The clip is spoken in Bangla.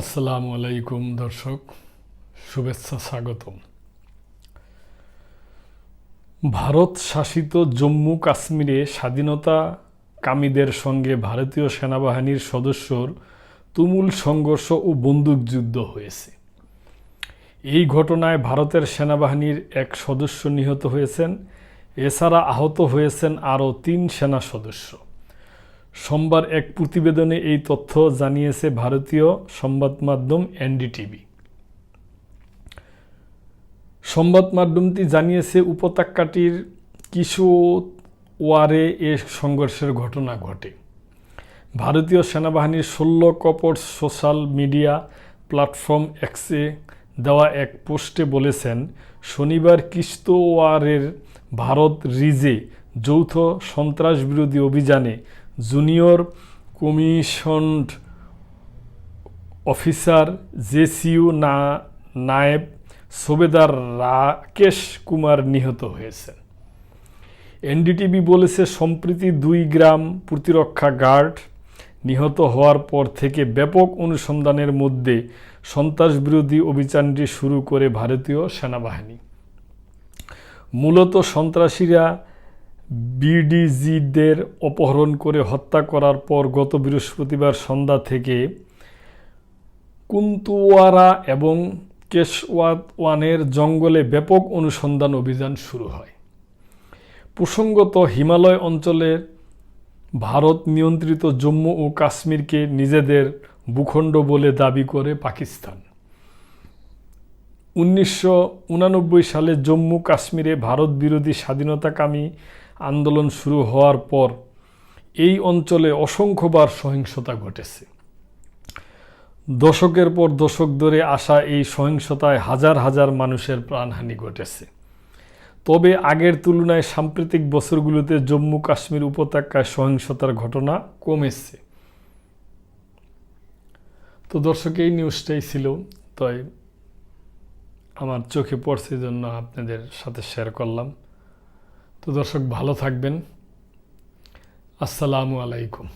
আসসালামু আলাইকুম, দর্শক, শুভেচ্ছা স্বাগতম। ভারত শাসিত জম্মু কাশ্মীরে স্বাধীনতা কামীদের সঙ্গে ভারতীয় সেনাবাহিনীর সদস্যর তুমুল সংঘর্ষ ও বন্দুকযুদ্ধ হয়েছে। এই ঘটনায় ভারতের সেনাবাহিনীর এক সদস্য নিহত হয়েছেন। এছাড়া আহত হয়েছেন আরও তিন সেনা সদস্য। সোমবার এক প্রতিবেদনে এই তথ্য জানিয়েছে ভারতীয় সংবাদ মাধ্যম এনডিটিভি। সংবাদ মাধ্যমটি জানিয়েছে, উপত্যকাটির কিছু ওয়ারে এ সংঘর্ষের ঘটনা ঘটে। ভারতীয় সেনাবাহিনীর ষোলো কপট সোশ্যাল মিডিয়া প্ল্যাটফর্ম এক্সে দেওয়া এক পোস্টে বলেছেন, শনিবার কিস্তোয়ারের ভারত রিজে যৌথ সন্ত্রাসবিরোধী অভিযানে জুনিয়র কমিশনড অফিসার জেসিউ না, নায়েব সুবেদার রাকেশ কুমার নিহত হয়েছেন। এনডিটিভি বলেছে, সম্প্রতি দুই গ্রাম প্রতিরক্ষা গার্ড নিহত হওয়ার পর থেকে ব্যাপক অনুসন্ধানের মধ্যে সন্ত্রাসবিরোধী অভিযানটি শুরু করে ভারতীয় সেনাবাহিনী। মূলত সন্ত্রাসীরা বিডিজিদের অপহরণ করে হত্যা করার পর গত বৃহস্পতিবার সন্ধ্যা থেকে কুন্তুয়ারা এবং কেশওয়াতওয়ানের জঙ্গলে ব্যাপক অনুসন্ধান অভিযান শুরু হয়। প্রসঙ্গত, হিমালয় অঞ্চলের ভারত নিয়ন্ত্রিত জম্মু ও কাশ্মীরকে নিজেদের ভূখণ্ড বলে দাবি করে পাকিস্তান। উনিশশো সালে জম্মু কাশ্মীরে ভারত বিরোধী স্বাধীনতাকামী আন্দোলন শুরু হওয়ার পর এই অঞ্চলে অসংখ্যবার সহিংসতা ঘটেছে। দশকের পর দশক ধরে আসা এই সহিংসতায় হাজার হাজার মানুষের প্রাণহানি ঘটেছে। তবে আগের তুলনায় সাম্প্রতিক বছরগুলোতে জম্মু কাশ্মীর উপত্যকায় সহিংসতার ঘটনা কমেছে। তো দর্শক, এই নিউজটাই ছিল। তাই আমার চোখে পড়ছে জন্য আপনাদের সাথে শেয়ার করলাম। তো দর্শক ভালো থাকবেন। আসসালামু আলাইকুম।